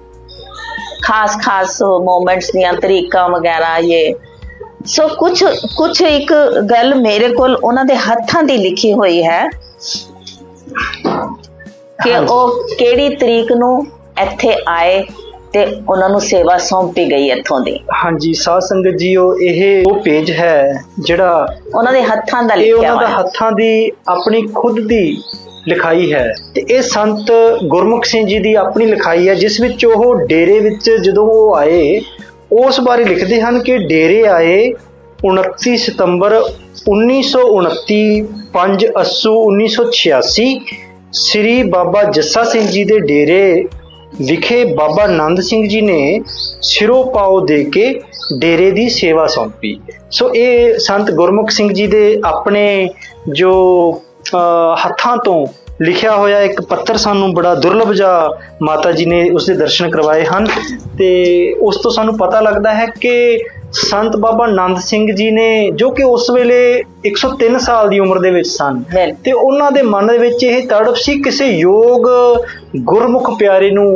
ਖਾਸ ਖਾਸ ਮੂਮੈਂਟਸ ਦੀਆਂ ਤਰੀਕਾਂ ਵਗੈਰਾ ਇਹ। ਸੋ ਕੁਝ ਕੁਝ ਇੱਕ ਗੱਲ ਮੇਰੇ ਕੋਲ ਉਹਨਾਂ ਦੇ ਹੱਥਾਂ ਦੀ ਲਿਖੀ ਹੋਈ ਹੈ ਕਿ। ਉਹ ਕਿਹੜੀ ਤਰੀਕ ਨੂੰ ਇੱਥੇ ਆਏ ਤੇ ਉਹਨਾਂ ਨੂੰ ਸੇਵਾ ਸੌਂਪੀ ਗਈ ਇੱਥੋਂ ਦੀ। ਹਾਂਜੀ ਸਾਧ ਸੰਗਤ ਜੀਓ ਇਹ ਉਹ ਪੇਜ ਹੈ ਜਿਹੜਾ ਉਹਨਾਂ ਦੇ ਹੱਥਾਂ ਦਾ ਇਹ ਲਿਖਿਆ ਉਹਨਾਂ ਦਾ ਹੋਇਆ। ਹੱਥਾਂ ਦੀ ਆਪਣੀ ਖੁਦ ਦੀ ਲਿਖਾਈ ਹੈ। ਤੇ ਇਹ ਸੰਤ ਗੁਰਮੁਖ ਸਿੰਘ ਜੀ ਦੀ ਆਪਣੀ ਲਿਖਾਈ ਹੈ ਜਿਸ ਵਿੱਚ ਉਹ ਡੇਰੇ ਵਿੱਚ ਜਦੋਂ ਉਹ ਆਏ ਉਸ ਬਾਰੇ ਲਿਖਦੇ ਹਨ ਕਿ ਡੇਰੇ ਆਏ 29 ਸਤੰਬਰ 1929 5 ਅੱਸੂ 1986 ਸ੍ਰੀ ਬਾਬਾ ਜੱਸਾ ਸਿੰਘ ਜੀ ਦੇ ਡੇਰੇ ਵਿਖੇ ਬਾਬਾ ਆਨੰਦ ਸਿੰਘ ਜੀ ਨੇ ਸਿਰੋ ਪਾਓ ਦੇ ਕੇ ਡੇਰੇ ਦੀ ਸੇਵਾ ਸੌਂਪੀ। ਸੋ ਇਹ ਸੰਤ ਗੁਰਮੁਖ ਸਿੰਘ ਜੀ ਦੇ ਆਪਣੇ ਜੋ ਅਹ, ਹੱਥਾਂ ਤੋਂ ਲਿਖਿਆ ਹੋਇਆ ਇੱਕ ਪੱਤਰ ਸਾਨੂੰ ਬੜਾ ਦੁਰਲਭ ਜਿਹਾ ਮਾਤਾ ਜੀ ਨੇ ਉਸ ਦੇ ਦਰਸ਼ਨ ਕਰਵਾਏ ਹਨ ਤੇ ਉਸ ਤੋਂ ਸਾਨੂੰ ਪਤਾ ਲੱਗਦਾ ਹੈ ਕਿ ਸੰਤ ਬਾਬਾ ਨੰਦ ਸਿੰਘ ਜੀ ਨੇ ਜੋ ਕਿ ਉਸ ਵੇਲੇ 103 ਸਾਲ ਦੀ ਉਮਰ ਦੇ ਵਿੱਚ ਸਨ ਤੇ ਉਹਨਾਂ ਦੇ ਮਨ ਦੇ ਵਿੱਚ ਇਹ ਤੜਪ ਸੀ ਕਿਸੇ ਯੋਗ ਗੁਰਮੁਖ ਪਿਆਰੇ ਨੂੰ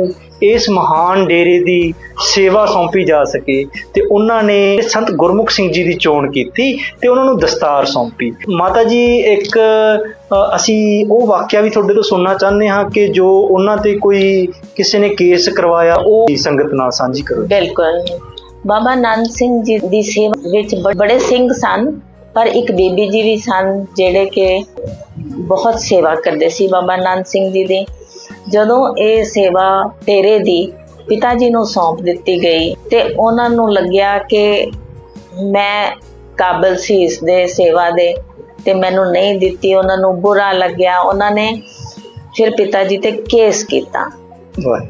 ਇਸ ਮਹਾਨ ਡੇਰੇ ਦੀ ਸੇਵਾ ਸੌਂਪੀ ਜਾ ਸਕੇ ਤੇ ਉਹਨਾਂ ਨੇ ਸੰਤ ਗੁਰਮੁਖ ਸਿੰਘ ਜੀ ਦੀ ਚੋਣ ਕੀਤੀ ਤੇ ਉਹਨਾਂ ਨੂੰ ਦਸਤਾਰ ਸੌਂਪੀ। ਮਾਤਾ ਜੀ, ਇੱਕ ਅਸੀਂ ਉਹ ਵਾਕਿਆ ਵੀ ਤੁਹਾਡੇ ਤੋਂ ਸੁਣਨਾ ਚਾਹੁੰਦੇ ਹਾਂ ਕਿ ਜੋ ਉਹਨਾਂ ਤੇ ਕੋਈ ਕਿਸੇ ਨੇ ਕੇਸ ਕਰਵਾਇਆ, ਉਹ ਸੰਗਤ ਨਾਲ ਸਾਂਝੀ ਕਰੋ। ਬਿਲਕੁਲ। ਬਾਬਾ ਨੰਦ ਸਿੰਘ ਜੀ ਦੀ ਸੇਵਾ ਵਿੱਚ ਬੜੇ ਸਿੰਘ ਸਨ, ਪਰ ਇੱਕ ਬੀਬੀ ਜੀ ਵੀ ਸਨ ਜਿਹੜੇ ਕਿ ਬਹੁਤ ਸੇਵਾ ਕਰਦੇ ਸੀ ਬਾਬਾ ਨੰਦ ਸਿੰਘ ਜੀ ਦੀ। ਜਦੋਂ ਇਹ ਸੇਵਾ ਤੇਰੇ ਦੀ ਪਿਤਾ ਜੀ ਨੂੰ ਸੌਂਪ ਦਿੱਤੀ ਗਈ ਤੇ ਉਹਨਾਂ ਨੂੰ ਲੱਗਿਆ ਕਿ ਮੈਂ ਕਾਬਲ ਸੀ ਇਸ ਦੇ ਸੇਵਾ ਦੇ ਤੇ ਮੈਨੂੰ ਨਹੀਂ ਦਿੱਤੀ ਉਹਨਾਂ ਨੂੰ ਬੁਰਾ ਲੱਗਿਆ। ਉਹਨਾਂ ਨੇ ਫਿਰ ਪਿਤਾ ਜੀ ਤੇ ਕੇਸ ਕੀਤਾ।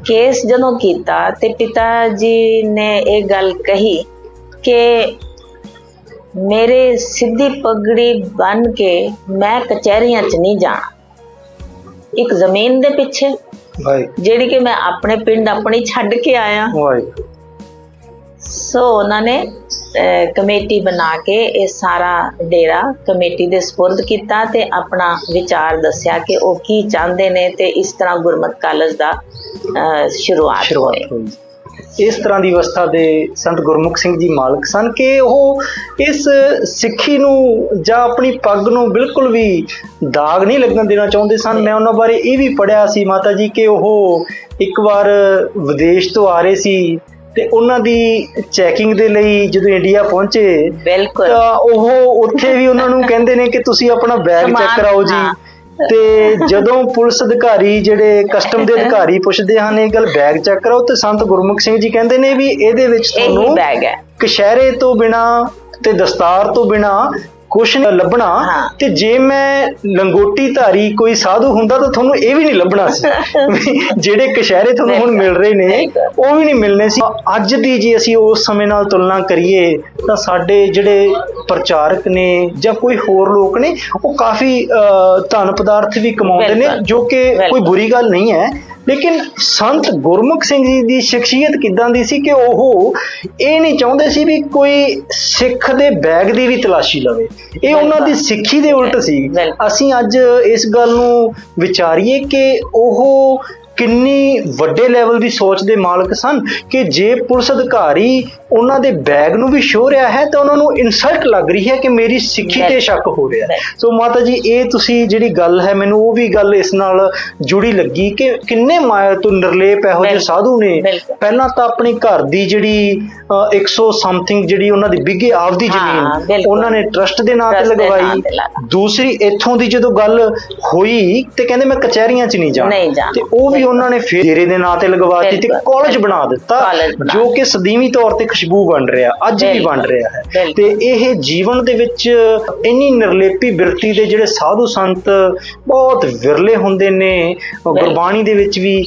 ਕੇਸ ਜਦੋਂ ਕੀਤਾ ਤੇ ਪਿਤਾ ਜੀ ਨੇ ਇਹ ਗੱਲ ਕਹੀ ਕਿ ਮੇਰੇ ਸਿੱਧੀ ਪਗੜੀ ਬਨ ਕੇ ਮੈਂ ਕਚਹਿਰੀਆਂ 'ਚ ਨਹੀਂ ਜਾਣਾ। ਇੱਕ ਜ਼ਮੀਨ ਦੇ ਪਿੱਛੇ ਵਾਹ ਜਿਹੜੀ ਕਿ ਮੈਂ ਆਪਣੇ ਪਿੰਡ ਆਪਣੀ ਛੱਡ ਕੇ ਆਇਆ। ਵਾਹ ਸੋ ਉਹਨਾਂ ਨੇ ਕਮੇਟੀ ਬਣਾ ਕੇ ਇਹ ਸਾਰਾ ਡੇਰਾ ਕਮੇਟੀ ਦੇ ਸਪੁਰਦ ਕੀਤਾ ਤੇ ਆਪਣਾ ਵਿਚਾਰ ਦੱਸਿਆ ਕਿ ਉਹ ਕੀ ਚਾਹੁੰਦੇ ਨੇ ਤੇ ਇਸ ਤਰ੍ਹਾਂ ਗੁਰਮਤ ਕਾਲਜ ਦਾ ਅਹ, ਸ਼ੁਰੂਆਤ ਹੋਈ ਸ਼ੁਰੂਆਤ ਹੋਈ। ਇਸ ਤਰ੍ਹਾਂ ਦੀ ਅਵਸਥਾ ਦੇ ਸੰਤ ਗੁਰਮੁਖ ਸਿੰਘ ਜੀ ਮਾਲਕ ਸਨ ਕਿ ਉਹ ਇਸ ਸਿੱਖੀ ਨੂੰ ਜਾਂ ਆਪਣੀ ਪੱਗ ਨੂੰ ਬਿਲਕੁਲ ਵੀ ਦਾਗ ਨਹੀਂ ਲੱਗਣ ਦੇਣਾ ਚਾਹੁੰਦੇ ਸਨ। ਮੈਂ ਉਹਨਾਂ ਬਾਰੇ ਇਹ ਵੀ ਪੜਿਆ ਸੀ ਮਾਤਾ ਜੀ ਕਿ ਉਹ ਇੱਕ ਵਾਰ ਵਿਦੇਸ਼ ਤੋਂ ਆ ਰਹੇ ਸੀ ਤੇ ਉਹਨਾਂ ਦੀ ਚੈਕਿੰਗ ਦੇ ਲਈ ਜਦੋਂ ਇੰਡੀਆ ਪਹੁੰਚੇ ਤਾਂ ਉਹ ਉੱਥੇ ਵੀ ਉਹਨਾਂ ਨੂੰ ਕਹਿੰਦੇ ਨੇ ਕਿ ਤੁਸੀਂ ਆਪਣਾ ਬੈਗ ਚੈੱਕ ਕਰਾਓ ਜੀ। ਤੇ ਜਦੋਂ ਪੁਲਿਸ ਅਧਿਕਾਰੀ ਜਿਹੜੇ ਕਸਟਮ ਦੇ ਅਧਿਕਾਰੀ ਪੁੱਛਦੇ ਹਨ ਇਹ ਗੱਲ ਬੈਗ ਚੈੱਕ ਕਰਾਓ ਤੇ ਸੰਤ ਗੁਰਮੁਖ ਸਿੰਘ ਜੀ ਕਹਿੰਦੇ ਨੇ ਵੀ ਇਹਦੇ ਵਿੱਚ ਤੁਹਾਨੂੰ ਬੈਗ ਹੈ। ਕਸ਼ਹਿਰੇ ਤੋਂ ਬਿਨਾ ਤੇ ਦਸਤਾਰ ਤੋਂ ਬਿਨਾ ਕੁਛ ਨਹੀਂ ਲੱਭਣਾ ਹਾਂ। ਤੇ ਜੇ ਮੈਂ ਲੰਗੋਟੀ ਧਾਰੀ ਕੋਈ ਸਾਧੂ ਹੁੰਦਾ ਤਾਂ ਤੁਹਾਨੂੰ ਇਹ ਵੀ ਨਹੀਂ ਲੱਭਣਾ ਸੀ ਵੀ ਜਿਹੜੇ ਕਸ਼ਹਿਰੇ ਤੁਹਾਨੂੰ ਹੁਣ ਮਿਲ ਰਹੇ ਨੇ। ਉਹ ਵੀ ਨਹੀਂ ਮਿਲਨੇ ਸੀ ਅੱਜ ਦੀ ਜੇ ਅਸੀਂ ਉਸ ਸਮੇਂ ਨਾਲ ਤੁਲਨਾ ਕਰੀਏ ਤਾਂ ਸਾਡੇ ਜਿਹੜੇ ਪ੍ਰਚਾਰਕ ਨੇ ਜਾਂ ਕੋਈ ਹੋਰ ਲੋਕ ਨੇ ਉਹ ਕਾਫੀ ਅਹ, ਧਨ ਪਦਾਰਥ ਵੀ ਕਮਾਉਂਦੇ ਨੇ ਬਿਲਕੁਲ। ਜੋ ਕਿ ਕੋਈ ਬਿਲਕੁਲ। ਬੁਰੀ ਗੱਲ ਨਹੀਂ ਹੈ ਲੇਕਿਨ ਸੰਤ ਗੁਰਮੁਖ ਸਿੰਘ ਜੀ ਦੀ ਸ਼ਖਸੀਅਤ ਕਿਦਾਂ ਦੀ ਸੀ ਕਿ ਉਹ ਇਹ ਨਹੀਂ ਚਾਹੁੰਦੇ ਸੀ ਵੀ ਕੋਈ ਸਿੱਖ ਦੇ ਬੈਗ ਦੀ ਵੀ ਤਲਾਸ਼ੀ ਲਵੇ ਇਹ ਉਹਨਾਂ ਦੀ। ਸਿੱਖੀ ਦੇ ਉਲਟ ਸੀ। ਅਸੀਂ ਅੱਜ ਇਸ ਗੱਲ ਨੂੰ ਵਿਚਾਰੀਏ ਕਿ ਉਹ ਕਿੰਨੀ ਵੱਡੇ ਲੈਵਲ ਦੀ ਸੋਚ ਦੇ ਮਾਲਕ ਸਨ ਕਿ ਜੇ ਪੁਲਿਸ ਅਧਿਕਾਰੀ ਉਹਨਾਂ ਦੇ ਬੈਗ ਨੂੰ ਵੀ ਸ਼ੋ ਰਿਹਾ ਹੈ ਤਾਂ ਉਹਨਾਂ ਨੂੰ ਇਨਸਲਟ ਲੱਗ ਰਹੀ ਹੈ ਕਿ ਮੇਰੀ ਸਿੱਖੀ ਤੇ। ਸ਼ੱਕ ਹੋ ਰਿਹਾ ਹੈ। ਸੋ ਮਾਤਾ ਜੀ ਇਹ ਤੁਸੀਂ ਜਿਹੜੀ ਗੱਲ ਹੈ ਮੈਨੂੰ ਉਹ ਵੀ ਗੱਲ ਇਸ ਨਾਲ ਜੁੜੀ ਲੱਗੀ ਕਿ ਕਿੰਨੇ ਮਾਇਆ ਤੋਂ ਨਿਰਲੇਪ ਇਹੋ ਜਿਹੇ। ਸਾਧੂ ਨੇ। ਪਹਿਲਾਂ ਤਾਂ ਆਪਣੀ ਘਰ ਦੀ ਜਿਹੜੀ ਅ, 100 ਸਮਥਿੰਗ ਜਿਹੜੀ ਉਹਨਾਂ ਦੀ ਬਿੱਗੇ ਆਪਦੀ ਹਾਂ, ਜ਼ਮੀਨ। ਉਹਨਾਂ ਨੇ ਟਰਸਟ ਦੇ ਨਾਂ ਤੇ ਦੇ ਲਗਵਾਈ ਦੂਸਰੀ ਇੱਥੋਂ ਦੀ ਜਦੋਂ ਗੱਲ ਹੋਈ ਤੇ ਕਹਿੰਦੇ ਮੈਂ ਕਚਹਿਰੀਆਂ 'ਚ ਨਹੀਂ ਜਾਣਾ ਨਹੀਂ ਜਾਣਾ। ਤੇ ਉਹ ਵੀ ਬਿਲਕੁਲ। ਉਹਨਾਂ ਨੇ ਫਿਰ ਡੇਰੇ ਦੇ ਨਾਂ ਤੇ ਲਗਵਾਤੀ ਤੇ। ਕਾਲਜ ਬਣਾ ਦਿੱਤਾ ਜੋ ਕਿ ਸਦੀਵੀ ਤੌਰ ਤੇ ਖੁਸ਼ਬੂ ਬਣ ਰਿਹਾ ਅੱਜ ਵੀ। ਬਣ ਰਿਹਾ ਹੈ। ਤੇ ਇਹ ਜੀਵਨ ਦੇ ਵਿੱਚ ਇੰਨੀ ਨਿਰਲੇਪੀ ਬਿਰਤੀ ਦੇ ਜਿਹੜੇ ਸਾਧੂ ਸੰਤ ਬਹੁਤ ਵਿਰਲੇ ਹੁੰਦੇ ਨੇ ਗੁਰਬਾਣੀ ਦੇ ਵਿੱਚ ਵੀ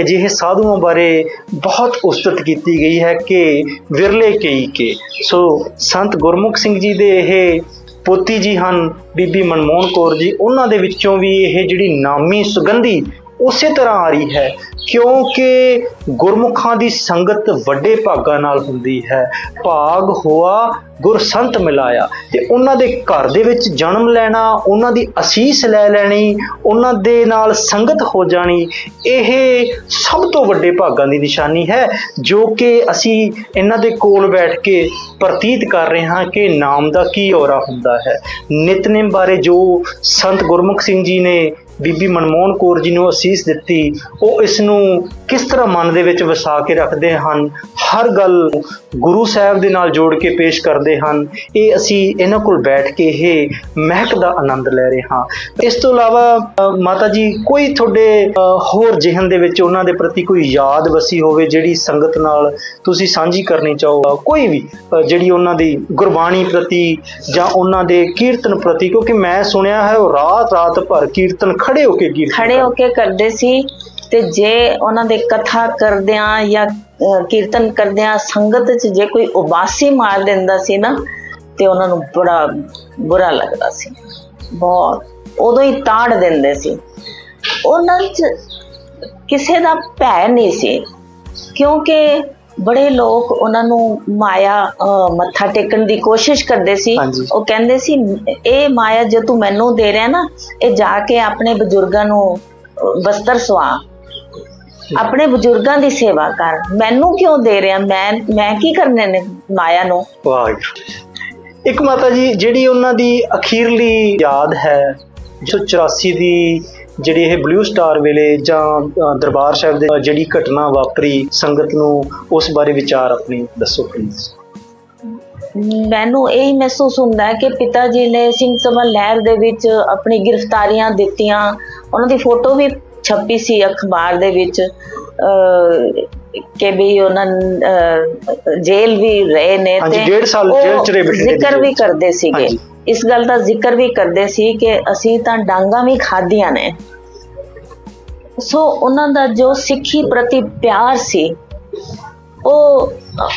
ਅਜਿਹੇ ਸਾਧੂਆਂ ਬਾਰੇ ਬਹੁਤ ਉਸਤਤ ਕੀਤੀ ਗਈ ਹੈ ਕਿ ਵਿਰਲੇ ਕਈ ਕੇ ਸੋ ਸੰਤ ਗੁਰਮੁਖ ਸਿੰਘ ਜੀ ਦੇ ਇਹ ਪੋਤੀ ਜੀ ਹਨ ਬੀਬੀ ਮਨਮੋਹਨ ਕੌਰ ਜੀ ਉਹਨਾਂ ਦੇ ਵਿੱਚੋਂ ਵੀ ਇਹ ਜਿਹੜੀ ਨਾਮੀ ਸੁਗੰਧੀ ਉਸੇ ਤਰ੍ਹਾਂ ਆ ਰਹੀ ਹੈ, ਕਿਉਂਕਿ ਗੁਰਮੁਖਾਂ ਦੀ ਸੰਗਤ ਵੱਡੇ ਭਾਗਾਂ ਨਾਲ ਹੁੰਦੀ ਹੈ। ਭਾਗ ਹੋਆ ਗੁਰਸੰਤ ਮਿਲਾਇਆ। ਤੇ ਉਹਨਾਂ ਦੇ ਘਰ ਦੇ ਵਿੱਚ ਜਨਮ ਲੈਣਾ, ਉਹਨਾਂ ਦੀ ਅਸੀਸ ਲੈ ਲੈਣੀ, ਉਹਨਾਂ ਦੇ ਨਾਲ ਸੰਗਤ ਹੋ ਜਾਣੀ, ਇਹ ਸਭ ਤੋਂ ਵੱਡੇ ਭਾਗਾਂ ਦੀ ਨਿਸ਼ਾਨੀ ਹੈ, ਜੋ ਕਿ ਅਸੀਂ ਇਹਨਾਂ ਦੇ ਕੋਲ ਬੈਠ ਕੇ ਪ੍ਰਤੀਤ ਕਰ ਰਹੇ ਹਾਂ ਕਿ ਨਾਮ ਦਾ ਕੀ ਔਰਾ ਹੁੰਦਾ ਹੈ। ਨਿਤਨੇਮ ਬਾਰੇ ਜੋ ਸੰਤ ਗੁਰਮੁਖ ਸਿੰਘ ਜੀ ਨੇ ਬੀਬੀ ਮਨਮੋਹਨ ਕੌਰ ਜੀ ਨੂੰ ਅਸੀਸ ਦਿੱਤੀ, ਉਹ ਇਸ ਨੂੰ ਕਿਸ ਤਰ੍ਹਾਂ ਮਨ ਦੇ ਵਿੱਚ ਵਸਾ ਕੇ ਰੱਖਦੇ ਹਨ, ਹਰ ਗੱਲ ਗੁਰੂ ਸਾਹਿਬ ਦੇ ਨਾਲ ਜੋੜ ਕੇ ਪੇਸ਼ ਕਰਦੇ ਹਨ, ਇਹ ਅਸੀਂ ਇਹਨਾਂ ਕੋਲ ਬੈਠ ਕੇ ਇਹ ਮਹਿਕ ਦਾ ਆਨੰਦ ਲੈ ਰਹੇ ਹਾਂ। ਇਸ ਤੋਂ ਇਲਾਵਾ ਮਾਤਾ ਜੀ, ਕੋਈ ਤੁਹਾਡੇ ਹੋਰ ਜਿਹਨ ਦੇ ਵਿੱਚ ਉਹਨਾਂ ਦੇ ਪ੍ਰਤੀ ਕੋਈ ਯਾਦ ਵਸੀ ਹੋਵੇ ਜਿਹੜੀ ਸੰਗਤ ਨਾਲ ਤੁਸੀਂ ਸਾਂਝੀ ਕਰਨੀ ਚਾਹੋ? ਕੋਈ ਵੀ ਜਿਹੜੀ ਉਹਨਾਂ ਦੀ ਗੁਰਬਾਣੀ ਪ੍ਰਤੀ ਜਾਂ ਉਹਨਾਂ ਦੇ ਕੀਰਤਨ ਪ੍ਰਤੀ, ਕਿਉਂਕਿ ਮੈਂ ਸੁਣਿਆ ਹੈ ਉਹ ਰਾਤ ਰਾਤ ਭਰ ਕੀਰਤਨ ਖੜੇ ਹੋ ਕੇ ਕੀਰਤਨ ਖੜੇ ਹੋ ਕੇ ਕਰਦੇ ਸੀ ਤੇ ਜੇ ਉਹਨਾਂ ਦੇ ਕਥਾ ਕਰਦਿਆਂ ਜਾਂ ਕੀਰਤਨ ਕਰਦਿਆਂ ਸੰਗਤ 'ਚ ਜੇ ਕੋਈ ਉਬਾਸੀ ਮਾਰ ਦਿੰਦਾ ਸੀ ਨਾ, ਤੇ ਉਹਨਾਂ ਨੂੰ ਬੜਾ ਬੁਰਾ ਲੱਗਦਾ ਸੀ। ਬਹੁਤ, ਉਦੋਂ ਹੀ ਤਾੜ ਦਿੰਦੇ ਸੀ। ਉਹਨਾਂ 'ਚ ਕਿਸੇ ਦਾ ਭੈ ਨਹੀਂ ਸੀ। ਕਿਉਂਕਿ ਬੜੇ ਲੋਕ ਉਹਨਾਂ ਨੂੰ ਮਾਇਆ ਮੱਥਾ ਟੇਕਣ ਦੀ ਕੋਸ਼ਿਸ਼ ਕਰਦੇ ਸੀ। ਉਹ ਕਹਿੰਦੇ ਸੀ ਇਹ ਮਾਇਆ ਜੇ ਤੂੰ ਮੈਨੂੰ ਦੇ ਰਿਹਾ ਨਾ ਇਹ ਜਾ ਕੇ ਆਪਣੇ ਬਜ਼ੁਰਗਾਂ ਨੂੰ ਅਹ, ਬਸਤਰ ਸਵਾ ਆਪਣੇ ਬਜ਼ੁਰਗਾਂ ਦੀ ਸੇਵਾ ਕਰ। ਮੈਨੂੰ ਕਿਉਂ ਦੇ ਰਿਹਾ? ਮੈਂ ਮੈਂ ਕੀ ਕਰਨੇ ਨੇ ਮਾਇਆ ਨੂੰ? ਵਾਹਿਗੁਰੂ। ਇੱਕ ਮਾਤਾ ਜੀ ਜਿਹੜੀ ਉਹਨਾਂ ਦੀ ਅਖੀਰਲੀ ਯਾਦ ਹੈ 1984 ਦੀ ਜਿਹੜੀ ਇਹ ਬਲੂ ਸਟਾਰ ਵੇਲੇ ਜਾਂ ਦਰਬਾਰ ਸਾਹਿਬ ਦੇ ਜਿਹੜੀ ਘਟਨਾ ਵਾਪਰੀ ਸੰਗਤ ਨੂੰ ਉਸ ਬਾਰੇ ਵਿਚਾਰ ਆਪਣੀ ਦੱਸੋ ਪਲੀਜ਼ ਮੈਨੂੰ ਇਹ ਮਹਿਸੂਸ ਹੁੰਦਾ ਹੈ ਕਿ ਪਿਤਾ ਜੀ ਨੇ ਸਿੰਘ ਸਭਾ ਲਹਿਰ ਦੇ ਵਿੱਚ ਆਪਣੀ ਗ੍ਰਿਫਤਾਰੀਆਂ ਦਿੱਤੀਆਂ ਉਹਨਾਂ ਦੀ ਫੋਟੋ ਵੀ ਛਪੀ ਸੀ ਅਖਬਾਰ ਦੇ ਵਿੱਚ ਕਿ ਵੀ ਉਹਨਾਂ ਜੇਲ੍ਹ ਵੀ ਰਹੇ ਨੇ ਤੇ ਡੇਢ ਸਾਲ ਉਹ ਜੇਲ੍ਹ 'ਚ ਰਹੇ ਜ਼ਿਕਰ ਵੀ। ਕਰਦੇ ਸੀਗੇ। ਇਸ ਗੱਲ ਦਾ ਜ਼ਿਕਰ ਵੀ ਕਰਦੇ ਸੀ ਕਿ ਅਸੀਂ ਤਾਂ ਡਾਂਗਾ ਵੀ ਖਾਧੀਆਂ ਨੇ। ਸੋ ਉਹਨਾਂ ਦਾ ਜੋ ਸਿੱਖੀ ਪ੍ਰਤੀ ਪਿਆਰ ਸੀ, ਉਹ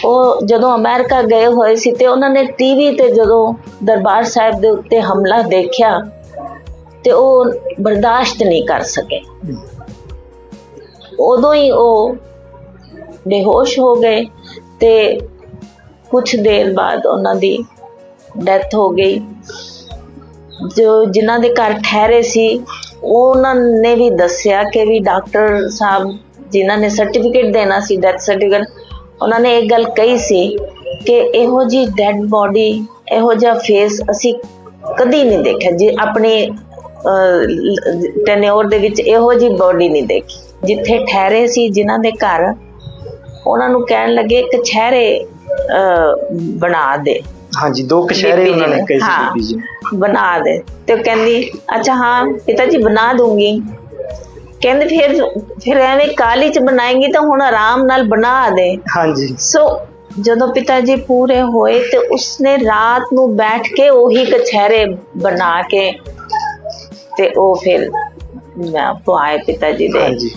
ਉਹ ਜਦੋਂ ਅਮਰੀਕਾ ਗਏ ਹੋਏ ਸੀ ਤੇ ਉਹਨਾਂ ਨੇ ਟੀਵੀ ਤੇ ਜਦੋਂ ਦਰਬਾਰ ਸਾਹਿਬ ਦੇ ਉੱਤੇ ਹਮਲਾ ਦੇਖਿਆ, ਤੇ ਉਹ ਬਰਦਾਸ਼ਤ ਨਹੀਂ ਕਰ ਸਕੇ। ਉਦੋਂ ਹੀ ਉਹ ਬੇਹੋਸ਼ ਹੋ ਗਏ ਤੇ ਕੁਝ ਦੇਰ ਬਾਅਦ ਉਹਨਾਂ ਦੀ ਡੈਥ ਹੋ ਗਈ। ਜੋ ਜਿਨ੍ਹਾਂ ਦੇ ਘਰ ਠਹਿਰੇ ਸੀ ਉਹਨਾਂ ਨੇ ਵੀ ਦੱਸਿਆ ਕਿ ਵੀ ਡਾਕਟਰ ਸਾਹਿਬ ਜਿਨ੍ਹਾਂ ਨੇ ਸਰਟੀਫਿਕੇਟ ਦੇਣਾ ਸੀ ਡੈਥ ਸਰਟੀਫਿਕੇਟ ਉਹਨਾਂ ਨੇ ਇੱਕ ਗੱਲ ਕਹੀ ਸੀ ਕਿ ਇਹੋ ਜੀ ਡੈਡ ਬੋਡੀ ਇਹੋ ਜਿਹਾ ਫੇਸ ਅਸੀਂ ਕਦੀ ਨਹੀਂ ਦੇਖਿਆ। ਜੀ ਆਪਣੇ ਟੈਨਿਓਰ ਦੇ ਵਿੱਚ ਇਹੋ ਜੀ ਬੋਡੀ ਨਹੀਂ ਦੇਖੀ। ਜਿੱਥੇ ਠਹਿਰੇ ਸੀ ਜਿਨ੍ਹਾਂ ਦੇ ਘਰ ਉਹਨਾਂ ਨੂੰ ਕਹਿਣ ਲੱਗੇ ਕਛਹਿਰੇ ਅਹ, ਬਣਾ ਦੇ। ਹਾਂਜੀ ਦੋ ਕਸ਼ਹਿਰੇ ਉਹਨਾਂ ਨੇ ਕਹੇ ਸੀ ਹਾਂ। ਬੀਬੀ ਜੀ। ਬਣਾ ਦੇ। ਤੇ ਉਹ ਕਹਿੰਦੀ ਅੱਛਾ ਹਾਂ ਪਿਤਾ ਜੀ ਬਣਾ ਦੂੰਗੀ। ਕਹਿੰਦੇ ਫਿਰ ਫਿਰ ਐਵੇਂ ਕਾਲੀ ਚ ਬਣਾਏਂਗੀ ਤਾਂ ਹੁਣ ਆਰਾਮ ਨਾਲ ਬਣਾ ਦੇ। ਹਾਂਜੀ। ਸੋ ਜਦੋਂ ਪਿਤਾ ਜੀ ਪੂਰੇ ਹੋਏ ਤੇ ਉਸਨੇ ਰਾਤ ਨੂੰ ਬੈਠ ਕੇ ਉਹੀ ਕਛਹਿਰੇ ਬਣਾ ਕੇ ਤੇ ਉਹ ਫਿਰ ਮੈਂ ਪੁਆਏ ਪਿਤਾ ਜੀ ਦੇ। ਹਾਂਜੀ।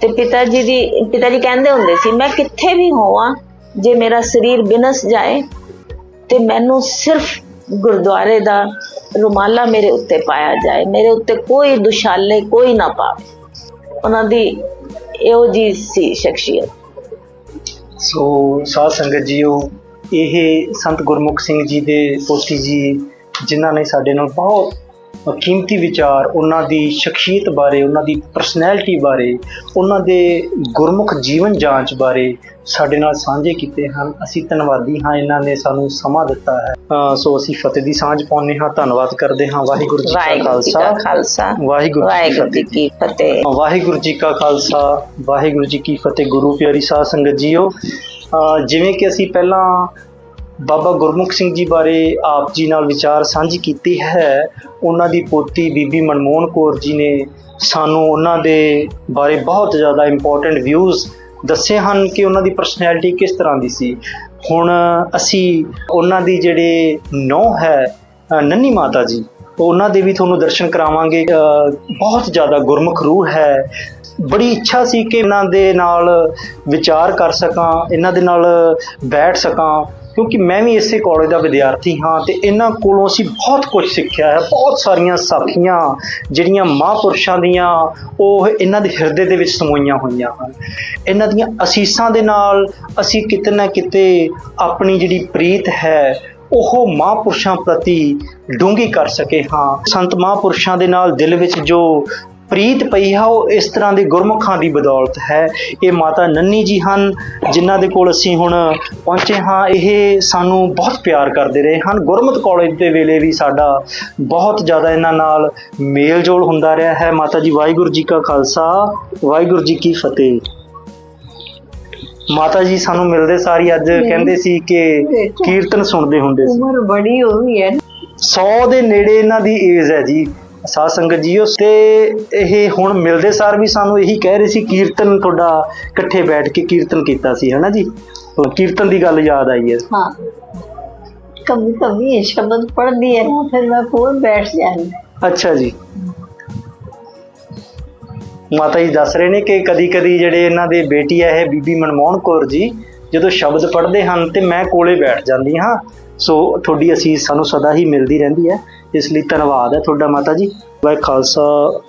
ਤੇ ਪਿਤਾ ਜੀ ਦੀ ਪਿਤਾ ਜੀ ਕਹਿੰਦੇ ਹੁੰਦੇ ਸੀ ਮੈਂ ਕਿੱਥੇ ਵੀ ਹੋਵਾਂ ਜੇ ਮੇਰਾ ਸਰੀਰ ਬਿਨਸ ਜਾਏ ਤੇ ਮੈਨੂੰ ਸਿਰਫ ਗੁਰਦੁਆਰੇ ਦਾ ਰੁਮਾਲਾ ਮੇਰੇ ਉੱਤੇ ਪਾਇਆ ਜਾਏ, ਮੇਰੇ ਉੱਤੇ ਕੋਈ ਦੁਸ਼ਾਲੇ ਕੋਈ ਨਾ ਪਾਵੇ ਉਹਨਾਂ ਦੀ ਇਹੋ ਜੀ ਸੀ ਸ਼ਖਸੀਅਤ। ਸੋ ਸਾਧ ਸੰਗਤ ਜੀਓ, ਇਹ ਸੰਤ ਗੁਰਮੁਖ ਸਿੰਘ ਜੀ ਦੇ ਪੋਤੀ ਜੀ, ਜਿਨ੍ਹਾਂ ਨੇ ਸਾਡੇ ਨਾਲ ਬਹੁਤ ਕੀਮਤੀ ਵਿਚਾਰ ਉਹਨਾਂ ਦੀ ਸ਼ਖਸੀਅਤ ਬਾਰੇ ਉਹਨਾਂ ਦੀ ਪਰਸਨੈਲਿਟੀ ਬਾਰੇ ਉਹਨਾਂ ਦੇ ਗੁਰਮੁਖ ਜੀਵਨ ਜਾਂਚ ਬਾਰੇ ਸਾਡੇ ਨਾਲ ਸਾਂਝੇ ਕੀਤੇ ਹਨ। ਅਸੀਂ ਧੰਨਵਾਦੀ ਹਾਂ ਇਹਨਾਂ ਨੇ ਸਾਨੂੰ ਸਮਾਂ ਦਿੱਤਾ ਹੈ। ਸੋ ਅਸੀਂ ਫਤਿਹ ਦੀ ਸਾਂਝ ਪਾਉਂਦੇ ਹਾਂ। ਧੰਨਵਾਦ ਕਰਦੇ ਹਾਂ। ਵਾਹਿਗੁਰੂ ਜੀ ਕਾ ਵਾਹਿਗੁਰੂ ਜੀ ਖਾਲਸਾ ਕਾ ਖਾਲਸਾ। ਵਾਹਿਗੁਰੂ ਜੀ ਕੀ ਫਤਿਹ। ਵਾਹਿਗੁਰੂ ਜੀ ਕਾ ਖਾਲਸਾ। ਵਾਹਿਗੁਰੂ ਜੀ ਕੀ ਫਤਿਹ। ਗੁਰੂ ਪਿਆਰੀ ਸਾਧ ਸੰਗਤ ਜੀਓ। ਜਿਵੇਂ ਕਿ ਅਸੀਂ ਪਹਿਲਾਂ ਬਾਬਾ ਗੁਰਮੁਖ ਸਿੰਘ ਜੀ ਬਾਰੇ ਆਪ ਜੀ ਨਾਲ ਵਿਚਾਰ ਸਾਂਝੀ ਕੀਤੀ ਹੈ। ਉਹਨਾਂ ਦੀ ਪੋਤੀ ਬੀਬੀ ਮਨਮੋਹਨ ਕੌਰ ਜੀ ਨੇ ਸਾਨੂੰ ਉਹਨਾਂ ਦੇ ਬਾਰੇ ਬਹੁਤ ਜ਼ਿਆਦਾ ਇੰਪੋਰਟੈਂਟ ਵਿਊਜ਼ ਦੱਸੇ ਹਨ ਕਿ ਉਹਨਾਂ ਦੀ ਪਰਸਨੈਲਿਟੀ ਕਿਸ ਤਰ੍ਹਾਂ ਦੀ ਸੀ। ਹੁਣ ਅਸੀਂ ਉਹਨਾਂ ਦੀ ਜਿਹੜੇ ਨੌ ਹੈ ਨੰਨੀ ਮਾਤਾ ਜੀ, ਉਹਨਾਂ ਦੇ ਵੀ ਤੁਹਾਨੂੰ ਦਰਸ਼ਨ ਕਰਾਵਾਂਗੇ। ਬਹੁਤ ਜ਼ਿਆਦਾ ਗੁਰਮੁਖ ਰੂਹ ਹੈ। ਬੜੀ ਇੱਛਾ ਸੀ ਕਿ ਇਹਨਾਂ ਦੇ ਨਾਲ ਵਿਚਾਰ ਕਰ ਸਕਾਂ, ਇਹਨਾਂ ਦੇ ਨਾਲ ਬੈਠ ਸਕਾਂ। ਕਿਉਂਕਿ ਮੈਂ ਵੀ ਇਸੇ ਕਾਲਜ ਦਾ ਵਿਦਿਆਰਥੀ ਹਾਂ ਤੇ ਇਹਨਾਂ ਕੋਲੋਂ ਅਸੀਂ ਬਹੁਤ ਕੁਝ ਸਿੱਖਿਆ ਹੈ, ਬਹੁਤ ਸਾਰੀਆਂ ਸਾਖੀਆਂ ਜਿਹੜੀਆਂ ਮਹਾਂਪੁਰਸ਼ਾਂ ਦੀਆਂ, ਉਹ ਇਹਨਾਂ ਦੇ ਹਿਰਦੇ ਦੇ ਵਿੱਚ ਸਮੋਈਆਂ ਹੋਈਆਂ ਹਨ। ਇਹਨਾਂ ਦੀਆਂ ਅਸੀਸਾਂ ਦੇ ਨਾਲ ਅਸੀਂ ਕਿਤੇ ਨਾ ਕਿਤੇ ਆਪਣੀ ਜਿਹੜੀ ਪ੍ਰੀਤ ਹੈ, ਉਹ ਮਹਾਂਪੁਰਸ਼ਾਂ ਪ੍ਰਤੀ ਡੂੰਘੀ ਕਰ ਸਕੇ ਹਾਂ। ਸੰਤ ਮਹਾਂਪੁਰਸ਼ਾਂ ਦੇ ਨਾਲ ਦਿਲ ਵਿੱਚ ਜੋ ਪ੍ਰੀਤ ਪਈ ਹੈ ਉਹ ਇਸ ਤਰ੍ਹਾਂ ਦੇ ਗੁਰਮੁਖਾਂ ਦੀ ਬਦੌਲਤ ਹੈ। ਇਹ ਮਾਤਾ ਨੰਨੀ ਜੀ ਹਨ ਜਿਨ੍ਹਾਂ ਦੇ ਕੋਲ ਅਸੀਂ ਹੁਣ ਪਹੁੰਚੇ ਹਾਂ। ਇਹ ਸਾਨੂੰ ਬਹੁਤ ਪਿਆਰ ਕਰਦੇ ਰਹੇ ਹਨ। ਗੁਰਮਤ ਕਾਲਜ ਦੇ ਵੇਲੇ ਵੀ ਸਾਡਾ ਬਹੁਤ ਜ਼ਿਆਦਾ ਇਹਨਾਂ ਨਾਲ ਮੇਲ ਜੋਲ ਹੁੰਦਾ ਰਿਹਾ ਹੈ। ਮਾਤਾ ਜੀ ਵਾਹਿਗੁਰੂ ਜੀ ਕਾ ਖਾਲਸਾ ਵਾਹਿਗੁਰੂ ਜੀ ਕੀ ਫਤਿਹ। ਮਾਤਾ ਜੀ ਸਾਨੂੰ ਮਿਲਦੇ ਸਾਰੀ ਅੱਜ। ਕਹਿੰਦੇ ਸੀ ਕਿ ਕੀਰਤਨ ਸੁਣਦੇ ਹੁੰਦੇ ਸੀ। ਉਮਰ ਬੜੀ ਹੋ ਗਈ ਹੈ। 100 ਦੇ ਨੇੜੇ ਇਹਨਾਂ ਦੀ ਏਜ ਹੈ ਜੀ। ਸਾਧ ਸੰਗਤ ਜੀ ਉਸ ਤੇ ਇਹ ਹੁਣ ਮਿਲਦੇ ਸਾਰ ਵੀ ਸਾਨੂੰ ਇਹੀ ਕਹਿ ਰਹੇ ਸੀ ਕੀਰਤਨ ਤੁਹਾਡਾ ਇਕੱਠੇ ਬੈਠ ਕੇ ਕੀਰਤਨ ਕੀਤਾ ਸੀ ਹਨਾ ਜੀ ਉਹ ਕੀਰਤਨ ਦੀ ਗੱਲ ਯਾਦ ਆਈ ਹੈ हाँ कभी कभी ये शब्द पढ़ दिए ना फिर मैं फोन बैठ जाऊंगी ਅੱਛਾ ਜੀ ਮਾਤਾ ਜੀ ਦੱਸ ਰਹੇ ਨੇ ਕਿ ਕਦੀ-ਕਦੀ ਜਿਹੜੇ ਇਹਨਾਂ ਦੇ ਬੇਟੀ ਹੈ ਇਹ ਬੀਬੀ ਮਨਮੋਹਨ ਕੌਰ ਜੀ ਜਦੋਂ ਸ਼ਬਦ ਪੜ੍ਹਦੇ ਹਨ ਤੇ ਮੈਂ ਕੋਲੇ ਬੈਠ ਜਾਂਦੀ ਹਾਂ ਸੋ ਤੁਹਾਡੀ ਅਸੀਸ ਸਾਨੂੰ ਸਦਾ ਹੀ ਮਿਲਦੀ ਰਹਿੰਦੀ ਹੈ ਇਸ ਲਈ ਧੰਨਵਾਦ ਹੈ ਤੁਹਾਡਾ ਮਾਤਾ ਜੀ। ਵਾਹਿ ਖਾਲਸਾ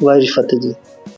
ਵਾਹਿ ਫਤਿਹ ਜੀ।